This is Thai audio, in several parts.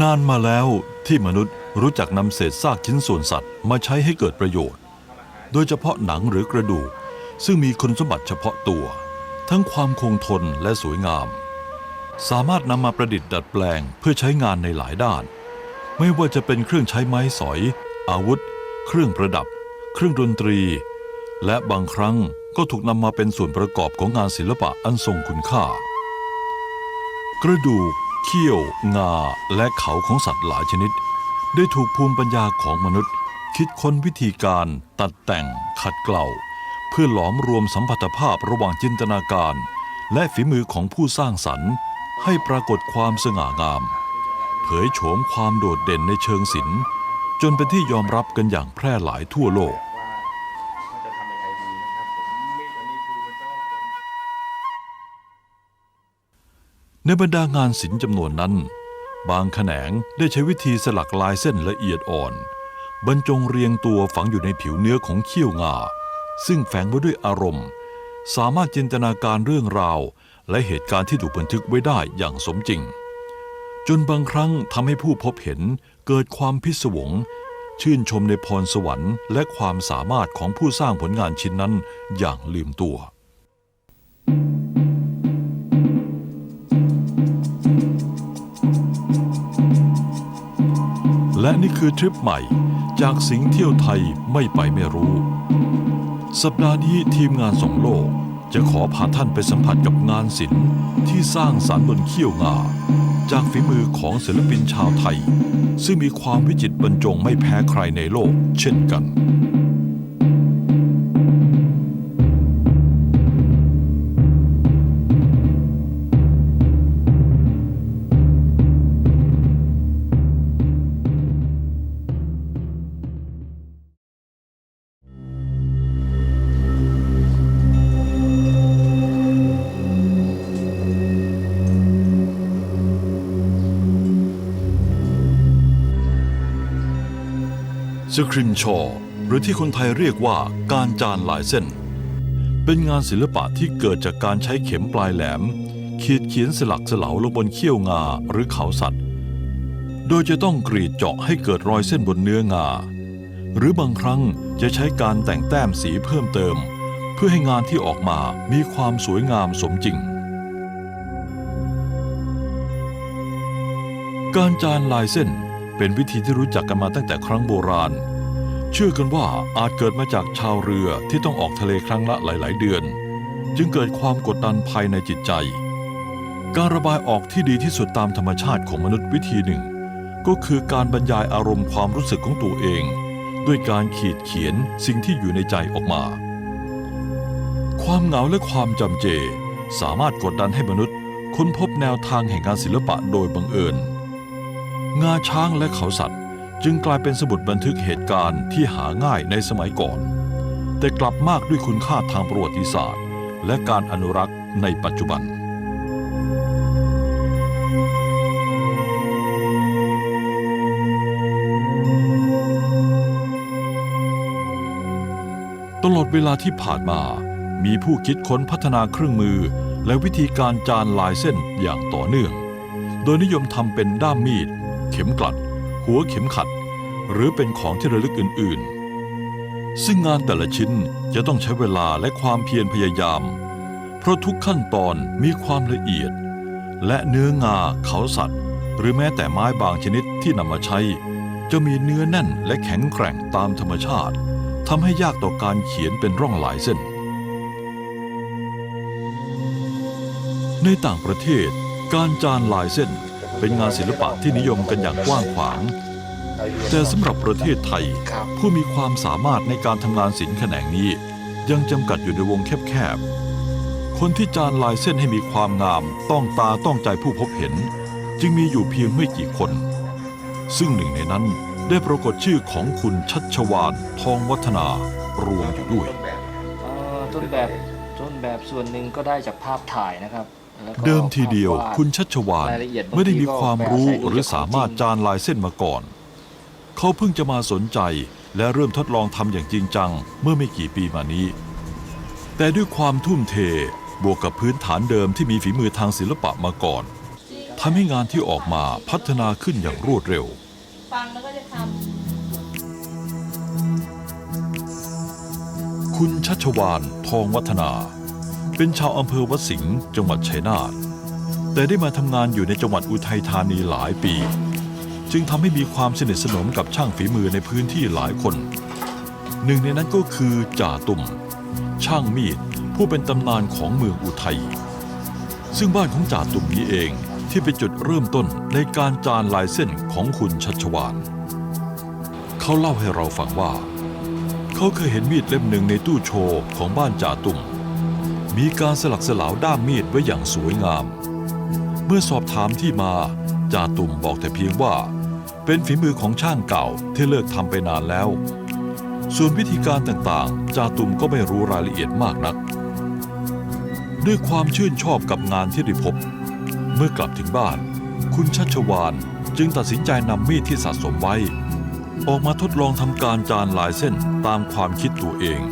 นานมาแล้วที่มนุษย์รู้จักนำเศษซากชิ้นส่วนสัตว์มาใช้ให้เกิดประโยชน์ โดยเฉพาะหนังหรือกระดูก ซึ่งมีคุณสมบัติเฉพาะตัว ทั้งความคงทนและสวยงาม สามารถนำมาประดิษฐ์ดัดแปลงเพื่อใช้งานในหลายด้าน ไม่ว่าจะเป็นเครื่องใช้ไม้สอย อาวุธ เครื่องประดับ เครื่องดนตรี และบางครั้งก็ถูกนำมาเป็นส่วนประกอบของงานศิลปะอันทรงคุณค่า กระดูก เขี้ยว งา และเขาของสัตว์หลายชนิด ได้ถูกภูมิปัญญาของมนุษย์ คิดค้นวิธีการ ตัดแต่ง ขัดเกลาเพื่อหลอมรวมสัมพัทธภาพระหว่างจินตนาการ และฝีมือของผู้สร้างสรรค์ ให้ปรากฏความสง่างาม เผยโฉมความโดดเด่นในเชิงศิลป์จนเป็นที่ยอมรับกันอย่างแพร่หลายทั่วโลก ในบรรดางานศิลป์จำนวนนั้น บางแขนงได้ใช้วิธีสลักลายเส้นละเอียดอ่อน บรรจงเรียงตัวฝังอยู่ในผิวเนื้อของเขี้ยวงา ซึ่งแฝงไว้ด้วยอารมณ์ สามารถจินตนาการเรื่องราว และเหตุการณ์ที่ถูกบันทึกไว้ได้อย่างสมจริง จนบางครั้งทำให้ผู้พบเห็นเกิดความพิศวง ชื่นชมในพรสวรรค์ และความสามารถของผู้สร้างผลงานชิ้นนั้นอย่างลืมตัว และนี่คือทริปใหม่ จากสิงห์เที่ยวไทยไม่ไปไม่รู้ สัปดาห์นี้ทีมงานสองโลก จะขอพาท่านไปสัมผัสกับงานศิลป์ที่สร้างสารรค์บนเขี้ยวงา จากฝีมือของศิลปินชาวไทย ซึ่งมีความวิจิตรบรรจงไม่แพ้ใครในโลก เช่นกัน สคริมชอ หรือที่คนไทยเรียกว่าการจานลายเส้น เป็นงานศิลปะที่เกิดจากการใช้เข็มปลายแหลม ขีดเขียนสลักสลาวลงบนเขี้ยวงาหรือเขาสัตว์ โดยจะต้องกรีดเจาะให้เกิดรอยเส้นบนเนื้องา หรือบางครั้งจะใช้การแต่งแต้มสีเพิ่มเติม เพื่อให้งานที่ออกมามีความสวยงามสมจริงการจานลายเส้น เป็นวิธีที่รู้จักกันมาตั้งแต่ครั้งโบราณ เชื่อกันว่าอาจเกิดมาจากชาวเรือที่ต้องออกทะเลครั้งละหลาย ๆ เดือน จึงเกิดความกดดันภายในจิตใจ การระบายออกที่ดีที่สุดตามธรรมชาติของมนุษย์วิธีหนึ่ง ก็คือการบรรยายอารมณ์ความรู้สึกของตัวเอง ด้วยการขีดเขียนสิ่งที่อยู่ในใจออกมา ความเหงาและความจำเจ สามารถกดดันให้มนุษย์ค้นพบแนวทางแห่งการศิลปะโดยบังเอิญ งาช้างและเขาสัตว์ จึงกลายเป็นสมุดบันทึกเหตุการณ์ที่หาง่ายในสมัยก่อน แต่กลับมากด้วยคุณค่าทางประวัติศาสตร์ และการอนุรักษ์ในปัจจุบัน ตลอดเวลาที่ผ่านมา มีผู้คิดค้นพัฒนาเครื่องมือ และวิธีการจานลายเส้นอย่างต่อเนื่อง โดยนิยมทำเป็นด้ามมีด ข็มกลัด หัวเข็มขัด หรือเป็นของที่ระลึกอื่น ๆ ซึ่งงานแต่ละชิ้นจะต้องใช้เวลาและความเพียรพยายาม เพราะทุกขั้นตอนมีความละเอียด และเนื้องาเขาสัตว์ หรือแม้แต่ไม้บางชนิดที่นำมาใช้ จะมีเนื้อแน่นและแข็งแกร่งตามธรรมชาติทำให้ยากต่อการเขียนเป็นร่องหลายเส้น ในต่างประเทศ การจานลายเส้น เป็นงานศิลปะที่นิยมกันอย่างกว้างขวาง แต่สำหรับประเทศไทยครับผู้มีความสามารถในการทำงานศิลป์แขนงนี้ ยังจำกัดอยู่ในวงแคบๆ คนที่จานลายเส้นให้มีความงามต้องตาต้องใจผู้พบเห็น จึงมีอยู่เพียงไม่กี่คน ซึ่งหนึ่งในนั้นได้ปรากฏชื่อของคุณชัชวานทองวัฒนารวมอยู่ด้วยเอ่อต้นแบบต้นแบบส่วนหนึ่งก็ได้จากภาพถ่ายนะครับแล้วก็ เดิมทีเดียวภาพาคุณชัชวานรายละเอียดบางทีไม่ได้มีความรู้ก็ไปอาศัยหรือสามารถจานลายเส้นมาก่อน เขาเพิ่งจะมาสนใจและเริ่มทดลองทำอย่างจริงจัง เมื่อไม่กี่ปีมานี้ แต่ด้วยความทุ่มเทบวกกับพื้นฐานเดิมที่มีฝีมือทางศิลปะมาก่อนกทำให้งานที่ออกมาพัฒนาขึ้นอย่างรวดเร็วฟังแล้วก็จะทคุณชัชวานทองวัฒนา เป็นชาวอำเภอวัดสิงห์จังหวัดชัยนาทแต่ได้มาทำงานอยู่ในจังหวัดอุทัยธานีหลายปี จึงทำให้มีความสนิทสนมกับช่างฝีมือในพื้นที่หลายคน หนึ่งในนั้นก็คือจ่าตุ่ม ช่างมีดผู้เป็นตำนานของเมืองอุทัยซึ่งบ้านของจ่าตุ่มนี้เองที่เป็นจุดเริ่มต้นในการจานลายเส้นของคุณชัชวาน เขาเล่าให้เราฟังว่า เขาเคยเห็นมีดเล่มหนึ่งในตู้โชว์ของบ้านจ่าตุ่ม มีการสลักสลาวด้ามมีดไว้อย่างสวยงาม เมื่อสอบถามที่มาจ่าตุ่มบอกแต่เพียงว่า เป็นฝีมือของช่างเก่าที่เลิกทำไปนานแล้ว ส่วนวิธีการต่างๆจ่าตุ่มก็ไม่รู้รายละเอียดมากนัก ด้วยความชื่นชอบกับงานที่ได้พบ เมื่อกลับถึงบ้าน คุณชัชวานจึงตัดสินใจนำมีดที่สะสมไว้ ออกมาทดลองทำการจานลายเส้นตามความคิดตัวเอง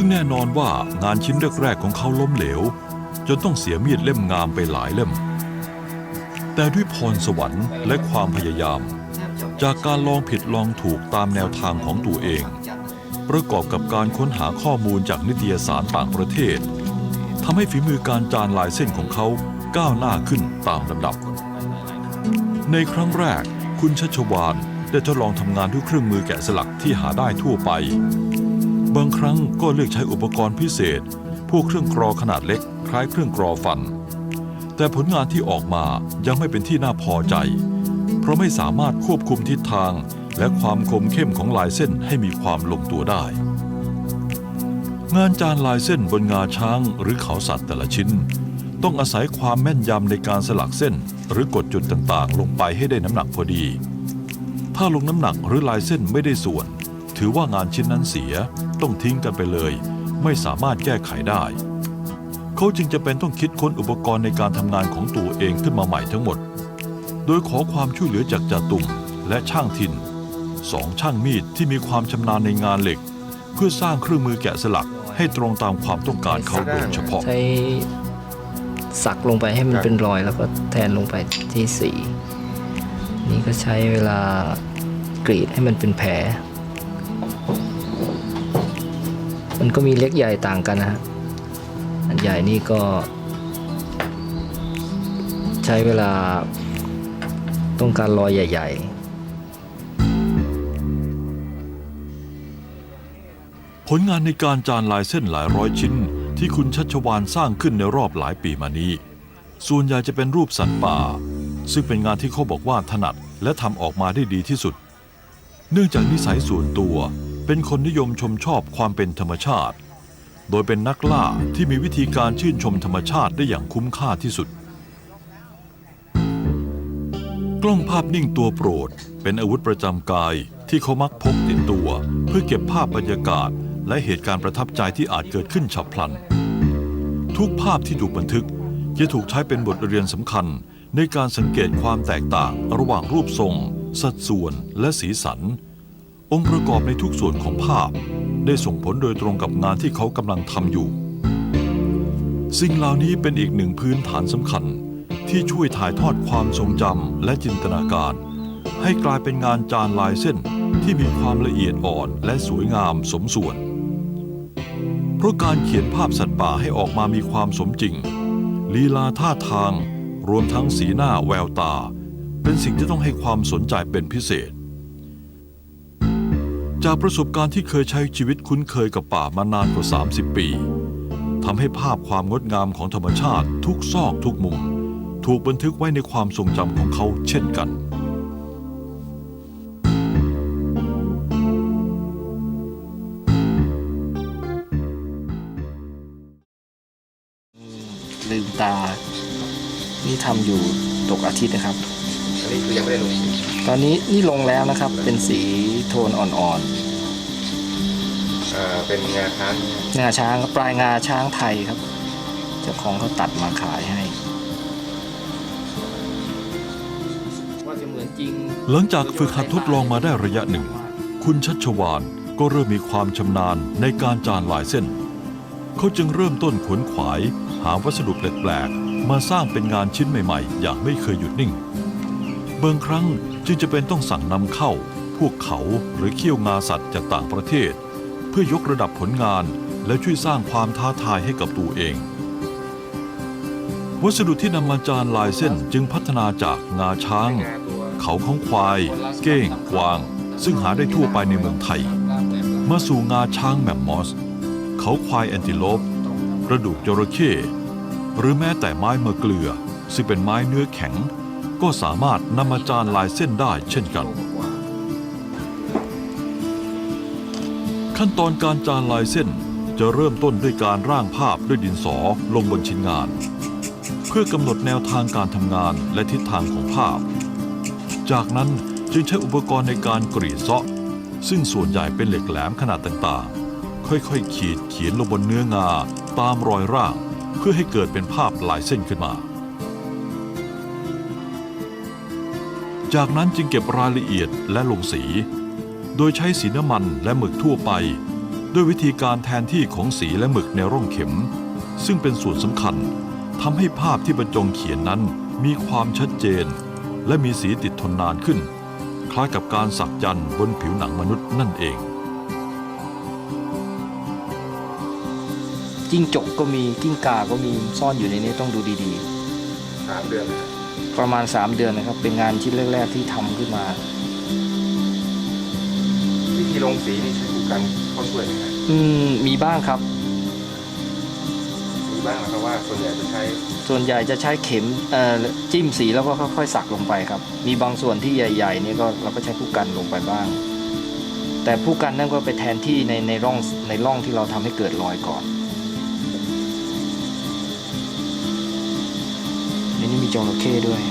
ซึ่งแน่นอนว่างานชิ้นแรกๆของเขาล้มเหลว จนต้องเสียมีดเล่มงามไปหลายเล่ม แต่ด้วยพรสวรรค์และความพยายาม จากการลองผิดลองถูกตามแนวทางของตัวเอง ประกอบกับการค้นหาข้อมูลจากนิตยสารต่างประเทศทำให้ฝีมือการจานลายเส้นของเขาก้าวหน้าขึ้นตามลำดับ ในครั้งแรกคุณชัชวานได้ทดลองทำงานด้วยเครื่องมือแกะสลักที่หาได้ทั่วไป บางครั้งก็เลือกใช้อุปกรณ์พิเศษ พวกเครื่องกรอขนาดเล็ก คล้ายเครื่องกรอฟัน แต่ผลงานที่ออกมายังไม่เป็นที่น่าพอใจ เพราะไม่สามารถควบคุมทิศทางและความคมเข้มของลายเส้นให้มีความลงตัวได้ งานจานลายเส้นบนงาช้างหรือเขาสัตว์แต่ละชิ้น ต้องอาศัยความแม่นยำในการสลักเส้น หรือกดจุดต่างๆ ลงไปให้ได้น้ำหนักพอดี ถ้าลงน้ำหนักหรือลายเส้นไม่ได้ส่วน ถือว่างานชิ้นนั้นเสีย ต้องทิ้งกันไปเลย ไม่สามารถแก้ไขได้ เขาจึงจะเป็นต้องคิดค้นอุปกรณ์ในการทำงานของตัวเองขึ้นมาใหม่ทั้งหมด โดยขอความช่วยเหลือจากจ่าตุ่มและช่างถิ่นสองช่างมีดที่มีความชำนาญในงานเหล็ก เพื่อสร้างเครื่องมือแกะสลักให้ตรงตามความต้องการเขาโดยเฉพาะ ใช้สักลงไปให้มันเป็นรอยแล้วก็แทนลงไปที่สี นี่ก็ใช้เวลากรีดให้มันเป็นแผล มันก็มีเล็กใหญ่ต่างกันนะฮะอันใหญ่นี่ก็ ใช้เวลาต้องการรอยใหญ่ ๆผลงานในการจานลายเส้นหลายร้อยชิ้น ที่คุณชัชวานสร้างขึ้นในรอบหลายปีมานี้ ส่วนใหญ่จะเป็นรูปสัตว์ป่า ซึ่งเป็นงานที่เขาบอกว่าถนัดและทำออกมาได้ดีที่สุด เนื่องจากนิสัยส่วนตัว เป็นคนนิยมชมชอบความเป็นธรรมชาติ โดยเป็นนักล่าที่มีวิธีการชื่นชมธรรมชาติได้อย่างคุ้มค่าที่สุด กล้องภาพนิ่งตัวโปรด เป็นอาวุธประจำกายที่เขามักพกติดตัว เพื่อเก็บภาพบรรยากาศ และเหตุการณ์ประทับใจที่อาจเกิดขึ้นฉับพลัน ทุกภาพที่ถูกบันทึกจะถูกใช้เป็นบทเรียนสำคัญในการสังเกตความแตกต่างระหว่างรูปทรง สัดส่วนและสีสัน องค์ประกอบในทุกส่วนของภาพ ได้ส่งผลโดยตรงกับงานที่เขากำลังทำอยู่ สิ่งเหล่านี้เป็นอีกหนึ่งพื้นฐานสำคัญ ที่ช่วยถ่ายทอดความทรงจำและจินตนาการ ให้กลายเป็นงานจานลายเส้นที่มีความละเอียดอ่อนและสวยงามสมส่วน เพราะการเขียนภาพสัตว์ป่าให้ออกมามีความสมจริง ลีลาท่าทาง รวมทั้งสีหน้าแววตา เป็นสิ่งที่ต้องให้ความสนใจเป็นพิเศษ จากประสบการณ์ที่เคยใช้ชีวิตคุ้นเคยกับป่ามานานกว่า 30 ปีทำให้ภาพความงดงามของธรรมชาติทุกซอกทุกมุม ถูกบันทึกไว้ในความทรงจำของเขาเช่นกัน ลืมตา นี่ทำอยู่ตกอาทิตย์นะครับ อันนี้คือยังไม่ได้ลงสีตอนนี้นี่ลงแล้วนะครับ เป็นสีโทนอ่อนอ่าเป็นงาช้างๆงาช้างครับปลายงาช้างไทยครับเจ้าของเขาตัดมาขายให้ ว่าจะเหมือนจริง หลังจากฝึกหัดทดลองมาได้ระยะหนึ่ง คุณชัชวานก็เริ่มมีความชำนาญในการจานลายเส้น เขาจึงเริ่มต้นขวนขวาย หาวัสดุแปลกๆ มาสร้างเป็นงานชิ้นใหม่ๆ อย่างไม่เคยหยุดนิ่ง บางครั้งจึงจะเป็นต้องสั่งนำเข้า พวกเขาหรือเขี้ยวงาสัตว์จากต่างประเทศ เพื่อยกระดับผลงานและช่วยสร้างความท้าทายให้กับตัวเอง วัสดุที่นำมาจานลายเส้นจึงพัฒนาจากงาช้าง เขาของควาย เก้งกวาง ซึ่งหาได้ทั่วไปในเมืองไทย มาสู่งาช้างแมมมอส เขาควายแอนติโลปกระดูกจระเข้หรือแม้แต่ไม้มะเกลือ ซึ่งเป็นไม้เนื้อแข็ง ก็สามารถนำมาจานลายเส้นได้เช่นกัน ขั้นตอนการจานลายเส้นจะเริ่มต้นด้วยการร่างภาพด้วยดินสอลงบนชิ้นงาน เพื่อกำหนดแนวทางการทำงานและทิศทางของภาพ จากนั้นจึงใช้อุปกรณ์ในการกรีดเซาะ ซึ่งส่วนใหญ่เป็นเหล็กแหลมขนาดต่างๆ ค่อยๆ ขีดเขียนลงบนเนื้องาตามรอยร่าง เพื่อให้เกิดเป็นภาพลายเส้นขึ้นมา จากนั้นจึงเก็บรายละเอียดและลงสี โดยใช้สีน้ำมันและหมึกทั่วไป ด้วยวิธีการแทนที่ของสีและหมึกในร่องเข็ม ซึ่งเป็นส่วนสำคัญทำให้ภาพที่บรรจงเขียนนั้นมีความชัดเจน และมีสีติดทนนานขึ้น คล้ายกับการสักยันต์บนผิวหนังมนุษย์นั่นเองจิ้งจกก็มีกิ้งก่าก็มีซ่อนอยู่ในนี้ต้องดูดีสามเดือนนะครับๆ ประมาณ 3 เดือนนะครับ เป็นงานชิ้นแรก ๆ ที่ทำขึ้นมา วิธีลงสีนี่ใช้ผู้กันเข้าช่วยไหมครับอืมมีบ้างครับ มีบ้างนะครับว่าส่วนใหญ่จะใช้ส่วนใหญ่จะใช้เข็มเอ่อจิ้มสีแล้วก็ค่อยๆ สักลงไปครับ มีบางส่วนที่ใหญ่ๆนี่ก็เราก็ใช้ผู้กันลงไปบ้าง แต่ผู้กันนั่นก็ไปแทนที่ในในร่องในร่องที่เราทำให้เกิดรอยก่อน จระเข้ด้วย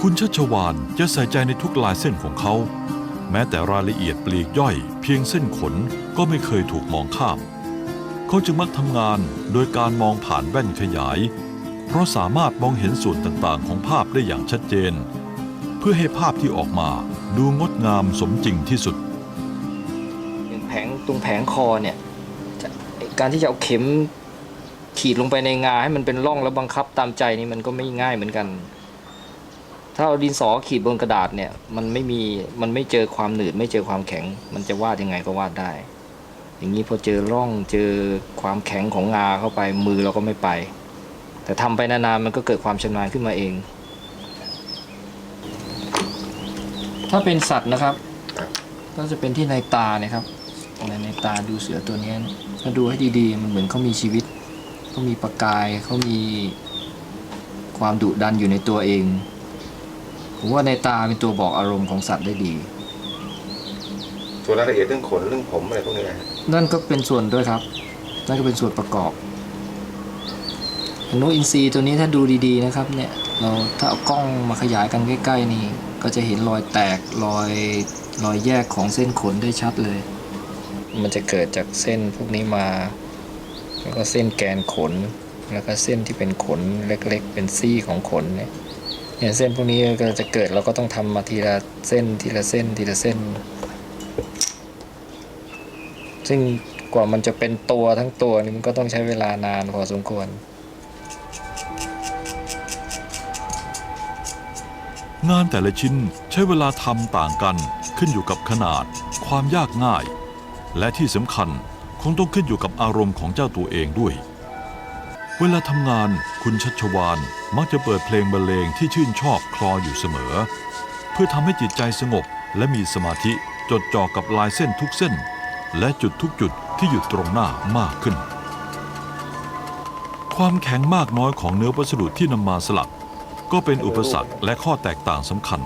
คุณชัชวานจะใส่ใจในทุกลายเส้นของเขา แม้แต่รายละเอียดปลีกย่อย เพียงเส้นขนก็ไม่เคยถูกมองข้าม เขาจึงมักทำงานโดยการมองผ่านแว่นขยาย เพราะสามารถมองเห็นส่วนต่างๆ ของภาพได้อย่างชัดเจน เพื่อให้ภาพที่ออกมาดูงดงามสมจริงที่สุด แผงตรงแผงคอเนี่ยจะการที่จะเอาเข็มขีดลงไปในงาให้มันเป็นร่องแล้วบังคับตามใจนี่มันก็ไม่ง่ายเหมือนกัน ถ้าเอาดินสอขีดบนกระดาษเนี่ยมันไม่มีมันไม่เจอความหนืดไม่เจอความแข็ง มันจะวาดยังไงก็วาดได้ อย่างนี้พอเจอร่องเจอความแข็งของงาเข้าไปมือเราก็ไม่ไป แต่ทำไปนานๆมันก็เกิดความชำนาญขึ้นมาเอง ถ้าเป็นสัตว์นะครับ ก็จะเป็นที่ในตาเนี่ยครับ ในในตาดูเสือตัวเนี้ยถ้าดูให้ดีๆ มันเหมือนเขามีชีวิตเขามีประกายเขามีความดุดันอยู่ในตัวเอง ผมว่าในตาเป็นตัวบอกอารมณ์ของสัตว์ได้ดี ส่วนรายละเอียดเรื่องขนเรื่องผมอะไรพวกนี้นะฮะนั่นก็เป็นส่วนด้วยครับ นั่นก็เป็นส่วนประกอบนกอินทรีตัวนี้ถ้าดูดีๆนะครับเนี่ยเราถ้าเอากล้องมาขยายกันใกล้ๆนี่ก็จะเห็นรอยแตกรอยรอยแยกของเส้นขนได้ชัดเลย มันจะเกิดจากเส้นพวกนี้มา แล้วก็เส้นแกนขน แล้วก็เส้นที่เป็นขนเล็กๆ เป็นซี่ของขนเนี่ยเนี่ยเส้นพวกนี้ก็จะเกิดเราก็ต้องทำมาทีละเส้นทีละเส้นทีละเส้น ซึ่งกว่ามันจะเป็นตัวทั้งตัวนี่มันก็ต้องใช้เวลานานพอสมควร งานแต่ละชิ้นใช้เวลาทำต่างกันขึ้นอยู่กับขนาด ความยากง่าย และที่สำคัญคงต้องขึ้นอยู่กับอารมณ์ของเจ้าตัวเองด้วย เวลาทำงานคุณชัชวานมักจะเปิดเพลงบรรเลงที่ชื่นชอบคลออยู่เสมอ เพื่อทำให้จิตใจสงบและมีสมาธิจดจ่อกับลายเส้นทุกเส้น และจุดทุกจุดที่อยู่ตรงหน้ามากขึ้น ความแข็งมากน้อยของเนื้อวัสดุที่นำมาสลัก ก็เป็นอุปสรรคและข้อแตกต่างสำคัญ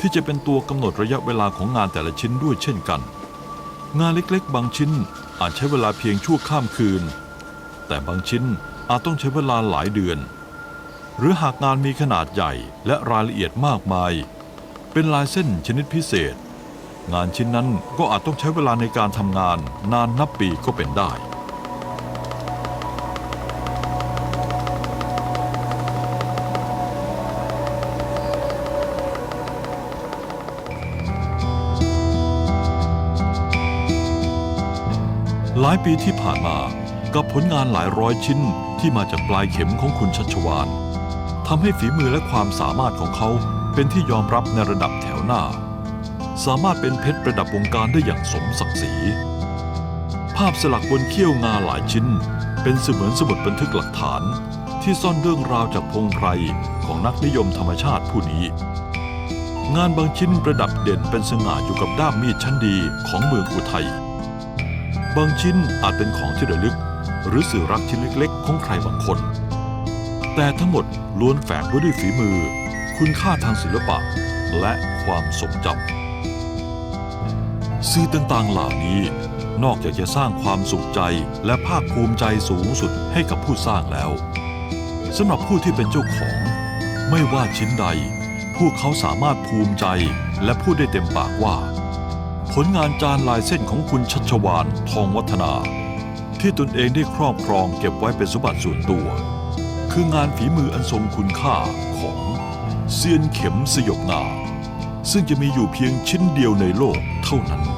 ที่จะเป็นตัวกำหนดระยะเวลาของงานแต่ละชิ้นด้วยเช่นกัน งานเล็กๆ บางชิ้นอาจใช้เวลาเพียงชั่วข้ามคืน แต่บางชิ้นอาจต้องใช้เวลาหลายเดือน หรือหากงานมีขนาดใหญ่และรายละเอียดมากมาย เป็นลายเส้นชนิดพิเศษ งานชิ้นนั้นก็อาจต้องใช้เวลาในการทำงานนานนับปีก็เป็นได้ายปีที่ผ่านมา กับผลงานหลายร้อยชิ้นที่มาจากปลายเข็มของคุณชัชวานทำให้ฝีมือและความสามารถของเขาเป็นที่ยอมรับในระดับแถวหน้า สามารถเป็นเพชรประดับวงการได้อย่างสมศักดิ์ศรี ภาพสลักบนเขี้ยวงาหลายชิ้น เป็นเสมือนสมุดบันทึกหลักฐาน ที่ซ่อนเรื่องราวจากพงไพรของนักนิยมธรรมชาติผู้นี้ งานบางชิ้นประดับเด่นเป็นสง่าอยู่กับด้ามมีดชั้นดีของเมืองอุทัย บางชิ้นอาจเป็นของที่ระลึก หรือสื่อรักชิ้นเล็กๆ ของใครบางคน แต่ทั้งหมดล้วนแฝงไว้ด้วยฝีมือ คุณค่าทางศิลปะ และความทรงจำสื่อต่างๆเหล่านี้ นอกจากจะสร้างความสุขใจและภาคภูมิใจสูงสุดให้กับผู้สร้างแล้วสำหรับผู้ที่เป็นเจ้าของ ไม่ว่าชิ้นใดพวกเขาสามารถภูมิใจและพูดได้เต็มปากว่า ลงานจานลายเส้นของคุณชัชวานทองวัฒนา ที่ตนเองได้ครอบครองเก็บไว้เป็นสมบัติส่วนตัว คืองานฝีมืออันทรงคุณค่าของเซียนเข็มสยบงาซึ่งจะมีอยู่เพียงชิ้นเดียวในโลกเท่านั้น